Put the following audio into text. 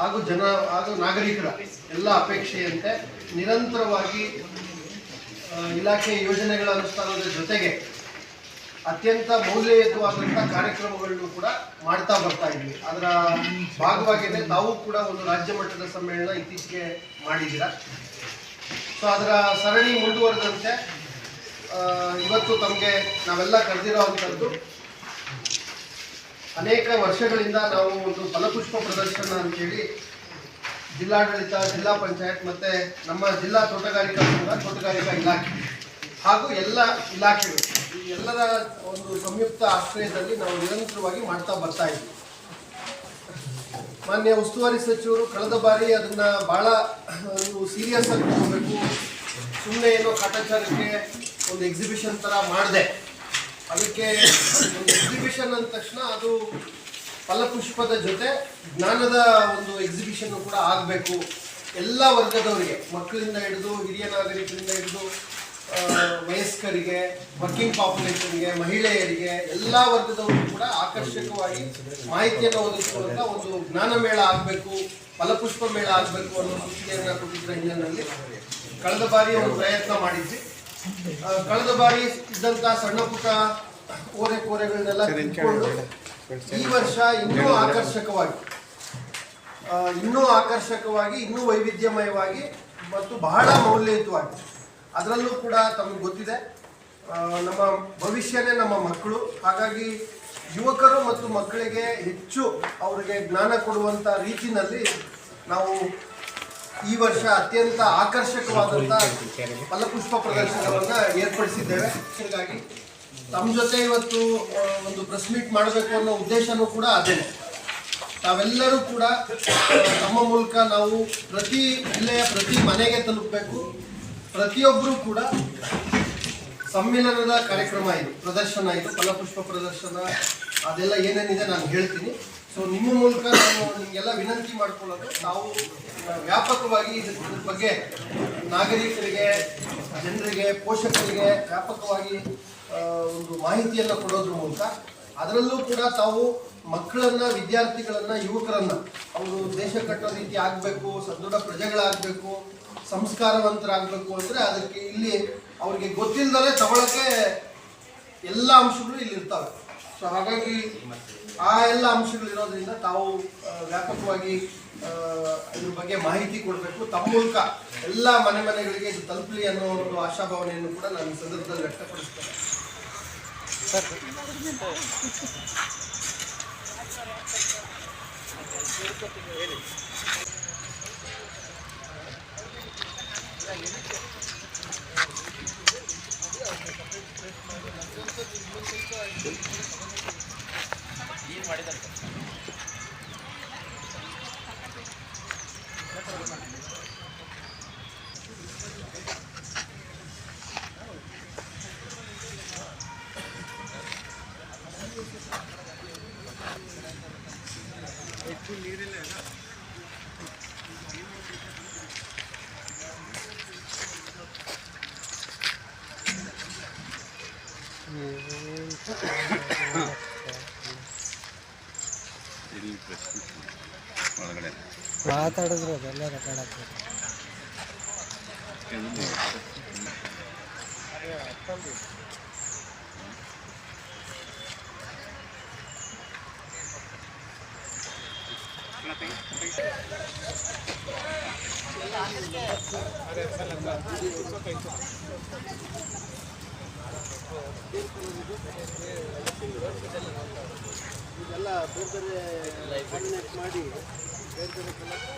ಹಾಗೂ ಜನ ಹಾಗೂ ನಾಗರಿಕರ ಎಲ್ಲ ಅಪೇಕ್ಷೆಯಂತೆ ನಿರಂತರವಾಗಿ ಇಲಾಖೆ ಯೋಜನೆಗಳ ಅನುಷ್ಠಾನದ ಜೊತೆಗೆ ಅತ್ಯಂತ ಮೌಲ್ಯಯುತವಾದಂಥ ಕಾರ್ಯಕ್ರಮಗಳನ್ನು ಕೂಡ ಮಾಡ್ತಾ ಬರ್ತಾ ಇದ್ವಿ. ಅದರ ಭಾಗವಾಗಿದೆ ತಾವು ಕೂಡ ಒಂದು ರಾಜ್ಯ ಮಟ್ಟದ ಸಮ್ಮೇಳನ ಇತ್ತೀಚೆಗೆ ಮಾಡಿದ್ದೀರ. ಸೊ ಅದರ ಸರಣಿ ಮುಂದುವರೆದಂತೆ ಇವತ್ತು ತಮಗೆ ನಾವೆಲ್ಲ ಕರೆದಿರೋ ಅಂಥದ್ದು ಅನೇಕ ವರ್ಷಗಳಿಂದ ನಾವು ಒಂದು ಫಲಪುಷ್ಪ ಪ್ರದರ್ಶನ ಅಂತೇಳಿ ಜಿಲ್ಲಾಡಳಿತ, ಜಿಲ್ಲಾ ಪಂಚಾಯತ್ ಮತ್ತೆ ನಮ್ಮ ಜಿಲ್ಲಾ ತೋಟಗಾರಿಕಾ ಸಂಘ, ತೋಟಗಾರಿಕಾ ಇಲಾಖೆ ಹಾಗೂ ಎಲ್ಲ ಇಲಾಖೆಗಳು ಈ ಎಲ್ಲರ ಒಂದು ಸಂಯುಕ್ತ ಆಶ್ರಯದಲ್ಲಿ ನಾವು ನಿರಂತರವಾಗಿ ಮಾಡ್ತಾ ಬರ್ತಾ ಇದ್ವಿ ಮಾನ್ಯ ಉಸ್ತುವಾರಿ ಸಚಿವರು ಕಳೆದ ಬಾರಿ ಅದನ್ನ ಒಂದು ಸೀರಿಯಸ್ ಆಗಿ ತಗೋಬೇಕು ಸುಮ್ಮನೆ ಏನೋ ಕಾಟಾಚಾರಕ್ಕೆ ಒಂದು ಎಕ್ಸಿಬಿಷನ್ ತರ ಮಾಡಿದೆ. ಅದಕ್ಕೆ ಒಂದು ಎಕ್ಸಿಬಿಷನ್ ಅಂದ ತಕ್ಷಣ ಅದು ಫಲಪುಷ್ಪದ ಜೊತೆ ಜ್ಞಾನದ ಒಂದು ಎಕ್ಸಿಬಿಷನ್ ಕೂಡ ಆಗಬೇಕು. ಎಲ್ಲ ವರ್ಗದವರಿಗೆ, ಮಕ್ಕಳಿಂದ ಹಿಡಿದು ಹಿರಿಯ ನಾಗರಿಕರಿಂದ ಹಿಡಿದು ವಯಸ್ಕರಿಗೆ ವರ್ಕಿಂಗ್ ಪಾಪ್ಯುಲೇಷನ್ಗೆ ಮಹಿಳೆಯರಿಗೆ, ಎಲ್ಲ ವರ್ಗದವರು ಕೂಡ ಆಕರ್ಷಕವಾಗಿ ಮಾಹಿತಿಯನ್ನು ಒದಗಿಸುವಂತ ಒಂದು ಜ್ಞಾನ ಮೇಳ ಆಗಬೇಕು, ಫಲಪುಷ್ಪ ಮೇಳ ಆಗಬೇಕು ಅನ್ನೋ ಸೂಚನೆಯನ್ನು ಕೊಟ್ಟಿದ್ದ ಹಿನ್ನೆಲೆಯಲ್ಲಿ ಕಳೆದ ಬಾರಿ ಒಂದು ಪ್ರಯತ್ನ ಮಾಡಿದ್ವಿ. ಕಳೆದ ಬಾರಿ ಇದ್ದಂತ ಸಣ್ಣ ಪುಟ್ಟ ಓರೆ ಕೋರೆಗಳನ್ನೆಲ್ಲ ಈ ವರ್ಷ ಇನ್ನೂ ಆಕರ್ಷಕವಾಗಿ ಇನ್ನೂ ಆಕರ್ಷಕವಾಗಿ ಇನ್ನೂ ವೈವಿಧ್ಯಮಯವಾಗಿ ಮತ್ತು ಬಹಳ ಮೌಲ್ಯಯುತವಾಗಿ ಅದರಲ್ಲೂ ಕೂಡ ತಮಗೆ ಗೊತ್ತಿದೆ ನಮ್ಮ ಭವಿಷ್ಯನೇ ನಮ್ಮ ಮಕ್ಕಳು. ಹಾಗಾಗಿ ಯುವಕರು ಮತ್ತು ಮಕ್ಕಳಿಗೆ ಹೆಚ್ಚು ಅವರಿಗೆ ಜ್ಞಾನ ಕೊಡುವಂಥ ರೀತಿಯಲ್ಲಿ ನಾವು ಈ ವರ್ಷ ಅತ್ಯಂತ ಆಕರ್ಷಕವಾದಂತಹ ಫಲಪುಷ್ಪ ಪ್ರದರ್ಶನವನ್ನ ಏರ್ಪಡಿಸಿದ್ದೇವೆ. ಹಾಗಾಗಿ ತಮ್ಮ ಜೊತೆ ಇವತ್ತು ಒಂದು ಪ್ರೆಸ್ ಮೀಟ್ ಮಾಡಬೇಕು ಅನ್ನೋ ಉದ್ದೇಶನೂ ಕೂಡ ಅದೇನೆ. ತಾವೆಲ್ಲರೂ ಕೂಡ ತಮ್ಮ ಮೂಲಕ ನಾವು ಪ್ರತಿ ಜಿಲ್ಲೆಯ ಪ್ರತಿ ಮನೆಗೆ ತಲುಪಬೇಕು. ಪ್ರತಿಯೊಬ್ಬರೂ ಕೂಡ ಸಮ್ಮಿಲನದ ಕಾರ್ಯಕ್ರಮ ಇದು, ಪ್ರದರ್ಶನ ಇದು, ಫಲಪುಷ್ಪ ಪ್ರದರ್ಶನ ಅದೆಲ್ಲ ಏನೇನಿದೆ ನಾನು ಹೇಳ್ತೀನಿ. ಸೊ ನಿಮ್ಮ ಮೂಲಕ ನಾನು ನಿಮಗೆಲ್ಲ ವಿನಂತಿ ಮಾಡ್ಕೊಳ್ಳೋದು, ನಾವು ವ್ಯಾಪಕವಾಗಿ ಇದ್ರ ಬಗ್ಗೆ ನಾಗರಿಕರಿಗೆ, ಜನರಿಗೆ, ಪೋಷಕರಿಗೆ ವ್ಯಾಪಕವಾಗಿ ಒಂದು ಮಾಹಿತಿಯನ್ನು ಕೊಡೋದ್ರ ಮೂಲಕ, ಅದರಲ್ಲೂ ಕೂಡ ತಾವು ಮಕ್ಕಳನ್ನ, ವಿದ್ಯಾರ್ಥಿಗಳನ್ನ, ಯುವಕರನ್ನ, ಅವರು ದೇಶ ಕಟ್ಟೋ ರೀತಿ ಆಗಬೇಕು, ಸದೃಢ ಪ್ರಜೆಗಳಾಗಬೇಕು, ಸಂಸ್ಕಾರವಂತರಾಗಬೇಕು ಅಂದ್ರೆ ಅದಕ್ಕೆ ಇಲ್ಲಿ ಅವ್ರಿಗೆ ಗೊತ್ತಿಲ್ಲದಲೇ ತಗೊಳಕ್ಕೆ ಎಲ್ಲ ಅಂಶಗಳು ಇಲ್ಲಿ ಇರ್ತವೆ. ಸೊ ಹಾಗಾಗಿ ಆ ಎಲ್ಲ ಅಂಶಗಳು ಇರೋದ್ರಿಂದ ತಾವು ವ್ಯಾಪಕವಾಗಿ ಇದ್ರ ಬಗ್ಗೆ ಮಾಹಿತಿ ಕೊಡಬೇಕು. ತಮ್ಮ ಮೂಲಕ ಎಲ್ಲ ಮನೆ ಮನೆಗಳಿಗೆ ಇದು ತಲುಪಲಿ ಅನ್ನೋ ಒಂದು ಆಶಾಭಾವನೆಯನ್ನು ಕೂಡ ನಾನು ಸಂದರ್ಭದಲ್ಲಿ ವ್ಯಕ್ತಪಡಿಸ್ತೇನೆ. ಇಲ್ಲಿ ಪ್ರೆಸ್ ಒಳಗಡೆ. ಮಾತಾಡಿದ್ರು ಅದೆಲ್ಲ ರೆಕಾರ್ಡ್ ಆಗ್ತದೆ ಇದೆಲ್ಲ ಬೇರೆ ಬೇರೆ ಕೋರ್ಡಿನೇಟ್ ಮಾಡಿ ಬೇರೆ ಬೇರೆ ಕಲೆಕ್ಟ್